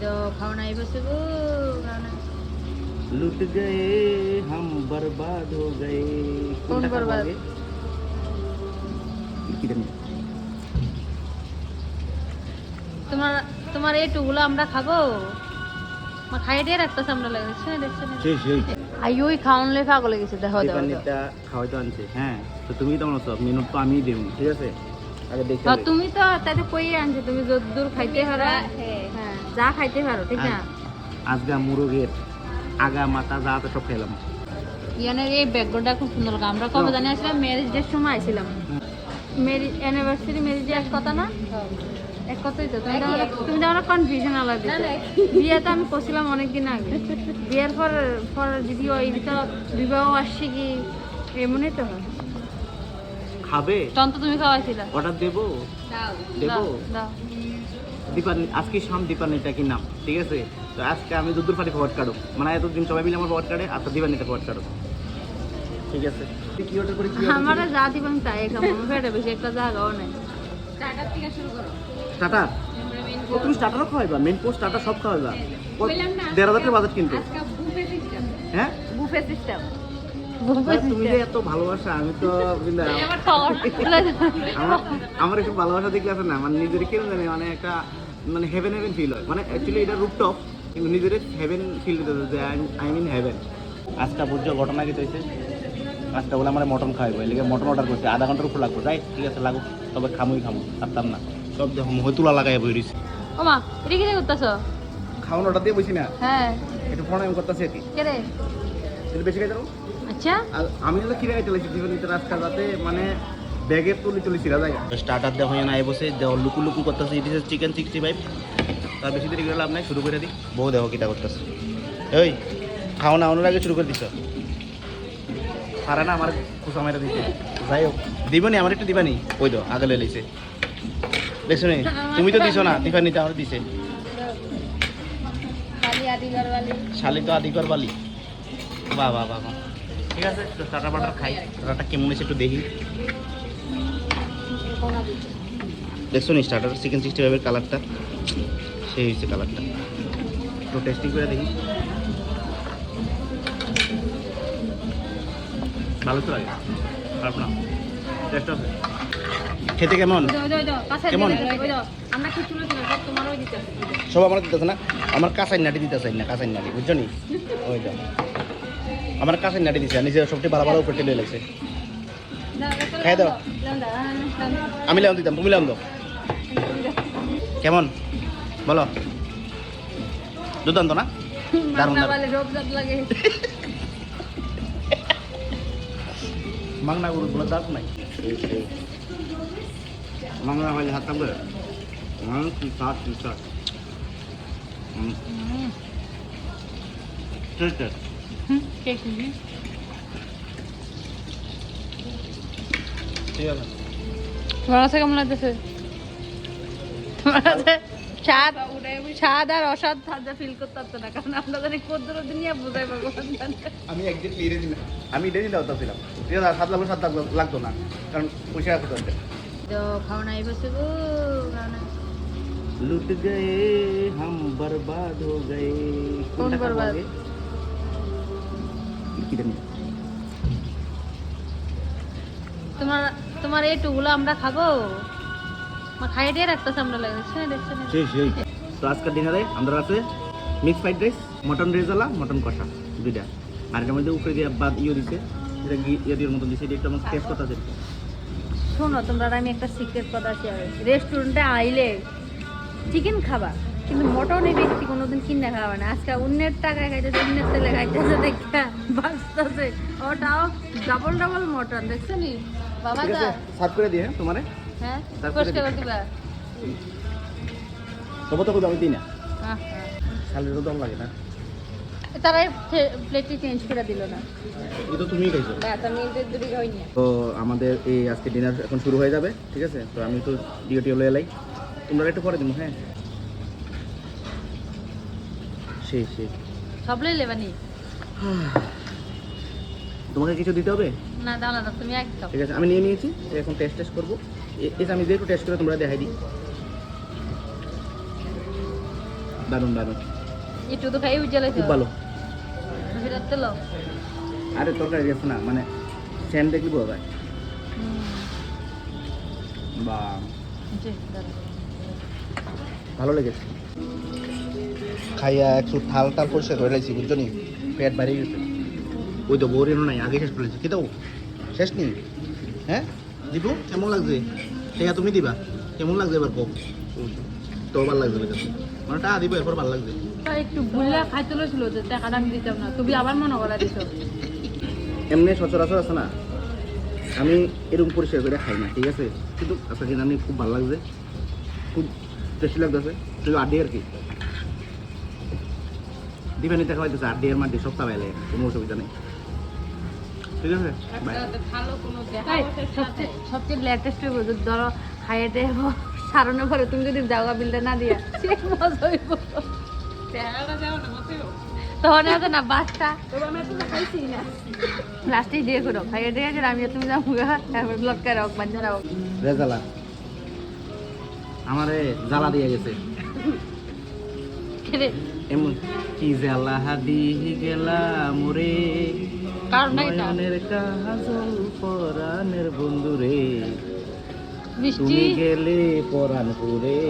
তো খাওয়া নাই বসে গো খাওয়া নাই। लुट गए हम बर्बाद हो गए कौन बर्बाद? তোমার তোমার এই টুগুলো আমরা খাবো মা খাই দিয়ে রাখতেছে আমরা লাগে শুনে দেখছো না সেই সেই আই ওই খাওয়ান লে পাগল লেগেছে দেখো দেখো দেখো। দীপান্বিতা খাওয়াইতে আনছে হ্যাঁ তো তুমি তো আমার সব মেনু তো আমিই দেব ঠিক আছে আগে দেখে আর তুমি তো তাতে কই আনছো তুমি যদ্দূর খাইতে পারো হ্যাঁ যা খাইতে পারো ঠিক না? আজগা মুরগের আগা মাথা যা সব খেলাম ইয়ানের এই ব্যাকগ্রাউন্ডটা খুব সুন্দর লাগে। আমরা কবে জানি আসলাম ম্যারেজ ডের সময় আসছিলাম ম্যারেজ অ্যানিভার্সারি ম্যারেজ ডে এক কথা না? এক কথাই তো তুমি তো আমার- তুমি তো আমার কনফিউশন আলাদা বিয়ে তো আমি করছিলাম অনেকদিন আগে। বিয়ের পর পর যদি ওই ভিতর বিবাহ আসছে কি এমনই তো হয়। খাবে? তখন তো তুমি খাওয়াইছিলা। অর্ডার দেবো? দেবো? দাও। দীপান আজকে শাম দীপান্বিতা কি নাম? ঠিক আছে? তো আজকে আমি দুধুর ফাটি ফরওয়ার্ড কাটো মানে এতদিন সবাই মিলে আমার ফরওয়ার্ড কাটে আজকে দীপান্বিতা ফরওয়ার্ড কাটো ঠিক আছে? কি অর্ডার করে কি আমার যা দিবাং তাই খাব পেটে বেশি একটা জায়গাও নাই। স্টার্টার ও তুমি স্টার্টারও খাওয়াইবা? মেন কোর্স স্টার্টার সব খাওয়াইবা? দেড় হাজার বাজেট কিন্তু। হ্যাঁ? বুফে সিস্টেম তুমি যে এত ভালোবাসা আমি তো বুঝলা, আমার একটু ভালোবাসা দেখলে আছে না? মানে নিজের কেন জানি মানে একটা মানে হেভেন হেভেন ফিল হয়। মানে অ্যাকচুয়ালি এটা রুপটপ কিন্তু নিজের হেভেন ফিল দিতে যে আই মিন হেভেন আজটা বুঝছ ঘটনা কি হয়েছে আজটা বলে আমার মটন খাওয়াবো এলিগে মটন অর্ডার করছে। আধা ঘণ্টার উপর লাগবে। যাই ঠিক আছে লাগুক তবে খামুই খামু পারতাম না। সব দেখো মুহে তুলা লাগাই বই দিছি ও মা এটা কি করতেছ? খাওয়ান অর্ডার দিয়ে বসি না? হ্যাঁ। একটু প্রণাম করতেছি এটি কে। রে? বেশি খাই দাও আচ্ছা। আমি হলো কিনে চলেছি জীবনীতে রাস্তা যাতে মানে ব্যাগের তুলি তুলি ছিলা যায় স্টার্টার দেওয়া হয় না এই বসে দেওয়া লুকু লুকু করতেছে it is chicken sixty five তার বেশি দেরি করে লাভ নাই শুরু করে দিই। বউ দেখো কিটা করতেছে। ওই খাও না অন্য আগে শুরু করে দিছ। পারে না আমার খুশা মেরে দিতে যাই হোক দিবনি আমার একটু দিবানি। ওই তো আগে লেলিছে দেখছ নি তুমি তো দিছো না দিবানি তো আমার দিছে। শালি তো আদিকর বালি বাহ বাহ বাহ বাহ। ঠিক আছে তো টাটা বাটার খাই। টাটাটা কেমন হয়েছে একটু দেখি। দেখছ নি স্টার্টার চিকেন সিক্সটি ফাইভের কালারটা সেই হয়েছে কালারটা একটু টেস্টিং করে দেখি। ভালো তো লাগে খারাপ না। টেস্ট আছে? খেতে কেমন? কেমন? সব দিতে আমার দিতেছে না? আমার কাঁচাই নাটি দিতেছে না কাঁচাই নাটি বুঝছ নি? ওই তো আমার কাঁচাই নাটি দিছে নিজের সবটি ভালো ভালো উপরে টেলে লাগছে। খাই দাও। আমি লেমন দিতাম তুমি লেমন দাও। কেমন? বলো। দুর্দান্ত না? দারুণ লাগে। মাংনা গরু গুলো দাঁত নাই। মাংনা হলে হাত থাকবে? কি সাত কি সাত ঠিক আছে কেক ঠিক আছে তোমার কাছে কেমন লাগতেছে তোমার কাছে স্বাদ স্বাদ আর অস্বাদ ঠান্ডা ফিল করতে পারতো না কারণ আমরা জানি কদ্দুর নিয়ে বোঝাই ভগবান জানে। আমি একদিন লিরে দিলাম আমি এটা দিতে হতাছিলাম ঠিক আছে সাত লাগবে সাত লাগবে লাগতো না কারণ পয়সা রাখতে হচ্ছে তো খাওয়া নাই বসে গো খাওয়া নাই लुट गए हम बर्बाद हो गए कौन बर्बाद? তোমার তোমার এই টুগুলো আমরা খাব? মা খাই দিয়ে রাখতেছে আমরা লাগে শুনে দেখছ সেই সেই। তো আজকের ডিনারে আমরা আছে mix fried rice mutton rezala mutton কষা দুইটা। আর এটার মধ্যে উপরে দিয়ে বাদ ইয়ে দিছে ঘি- ইয়ে দিয়ে মতো দিছে এটা একটু আমার টেস্ট করতে আছে। শোনো তোমরা আমি একটা সিক্রেট কথা শেয়ার রেস্টুরেন্টে আইলে চিকেন খাবা কিন্তু মটন এই ব্যক্তি কোনোদিন কিনে খাওয়া না। আজকে অন্যের টাকায় খাইতেছে অন্যের তেলে খাইতেছে দেখা বাঁচতেছে। ওটাও ডাবল ডাবল মটন দেখছ নি? ঠিক আছে সার্ভ করে দিয়ে হ্যাঁ তোমারে? হ্যাঁ তারপরে করে দিবা। তবে তো আমি দিই না। শালেরও দম লাগে না। তারা প্লেটটি চেঞ্জ করে দিল না। এই তো খাইছো। ব্যাস আমি এদের দুটি খাইনি তো আমাদের এই আজকে ডিনার এখন শুরু হয়ে যাবে ঠিক আছে? তো আমি তো ডিওটি হলে এলাই তোমরা একটু পরে দিবো হ্যাঁ? সেই সেই সবলাই লেবানি তোমাকে কিছু দিতে হবে? না দাও না দাও, তুমি একদম ঠিক আছে আমি নিয়ে নিয়েছি এখন টেস্ট টেস্ট করব। এটা আমি একটু টেস্ট করে তোমরা দেখাই দিই। দারুণ দারুণ। একটু তো খাই উজ্জ্বলে খুব ভালো। আরে তরকারি গেছে না মানে সেন দেখলি বোঝা যায় বা। ভালো লেগেছে। খাইয়া একটু থাল টাল পরিষ্কার করে লাইছি বুঝছ নি? পেট বাইরে গেছে ওই তো বৌরেনও নাই আগে শেষ করেছি দাও শেষ নেই? হ্যাঁ? দীপু কেমন লাগছে? সেটা তুমি দিবা? কেমন লাগছে এবার কম তো ভালো লাগছে মানে টাকা দিব এরপর ভালো লাগছে। একটু ভুললে খাইতে ছিল যে টাকাটা আমি দিতাম না। তুমি আবার মনে করা দিত এমনি সচরাচর আছে না? আমি এরকম পরিষ্কার করে খাই না ঠিক আছে? কিন্তু দিন আমি খুব ভালো লাগছে। খুব টেস্টি লাগতেছে। শুধু আড্ডি আর কি। দিবে নিতে খাওয়াইতেছে আড্ডি আর মাড্ডি সব খাওয়াইলে কোনো অসুবিধা নেই। ঠিক আছে? বাই সবচেয়ে সবচেয়ে লেটেস্ট হইব ধরো খাইয়েতে সারানোর পরে তুমি যদি জাগা বিলটা না দিয়া সে মজা হইব। তখন আছে না বাসটা লাস্টেই দিয়ে করো খাইয়ে দিয়ে আছে আমি তুমি যাব রেজালা আমারে জ্বালা দিয়ে গেছে। এমন কি জ্বালা হাদি গেলাম রে? নয়নের কাজল পরাণের বন্ধু রে। তুমি গেলে পরাণ পুরে।